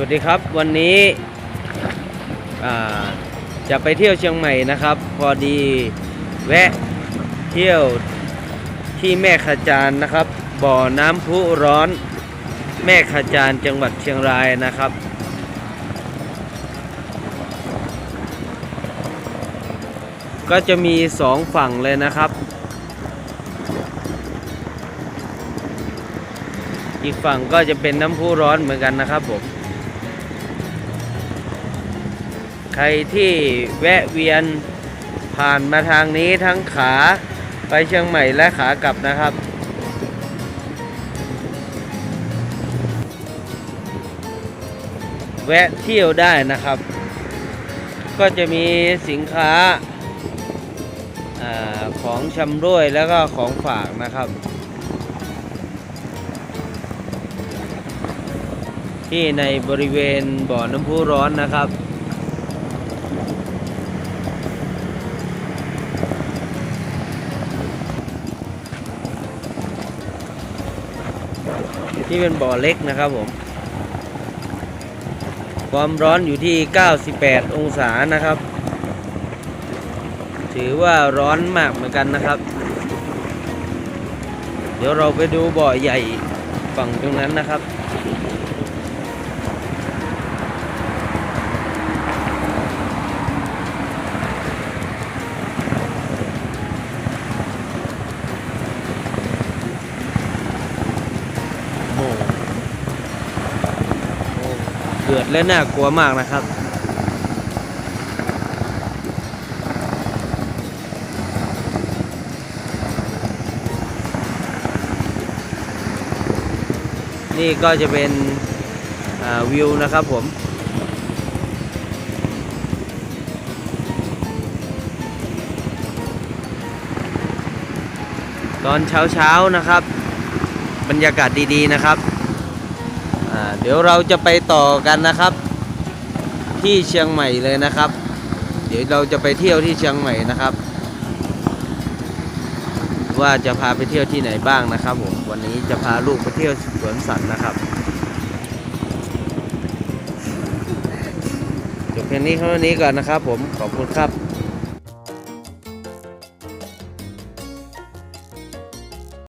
วัสดีครับวันนี้จะไปเที่ยวเชียงใหม่นะครับ พอดีแวะเที่ยวที่แม่ขจานนะครับ บ่อน้ำพุร้อนแม่ขจานจังหวัดเชียงรายนะครับ ก็จะมีสองฝั่งเลยนะครับ อีกฝั่งก็จะเป็นน้ำพุร้อนเหมือนกันนะครับผม ใครที่แวะเวียนผ่านมาทางนี้ทั้งขาไปเชียงใหม่และขากลับนะครับ แวะเที่ยวได้นะครับ ก็จะมีสินค้าอของชำร่วยแล้วก็ของฝากนะครับ ที่ในบริเวณบ่อน้ำพุร้อนนะครับ ที่เป็นบ่อเล็กนะครับผม ความร้อนอยู่ที่ 98 องศานะครับ ถือว่าร้อนมากเหมือนกันนะครับ เดี๋ยวเราไปดูบ่อใหญ่ฝั่งตรงนั้นนะครับ โอ้โหโอ้ เดือดและน่ากลัวมากนะครับ นี่ก็จะเป็นวิวนะครับผมตอนเช้าๆนะครับ บรรยากาศดีๆนะครับ เดี๋ยวเราจะไปต่อกันนะครับ ที่เชียงใหม่เลยนะครับ เดี๋ยวเราจะไปเที่ยวที่เชียงใหม่นะครับ ว่าจะพาไปเที่ยวที่ไหนบ้างนะครับผมวันนี้จะพาลูกไปเที่ยวสวนสัตว์นะครับจบเพียงนี้เท่านี้ก่อนนะครับผมขอบคุณครับ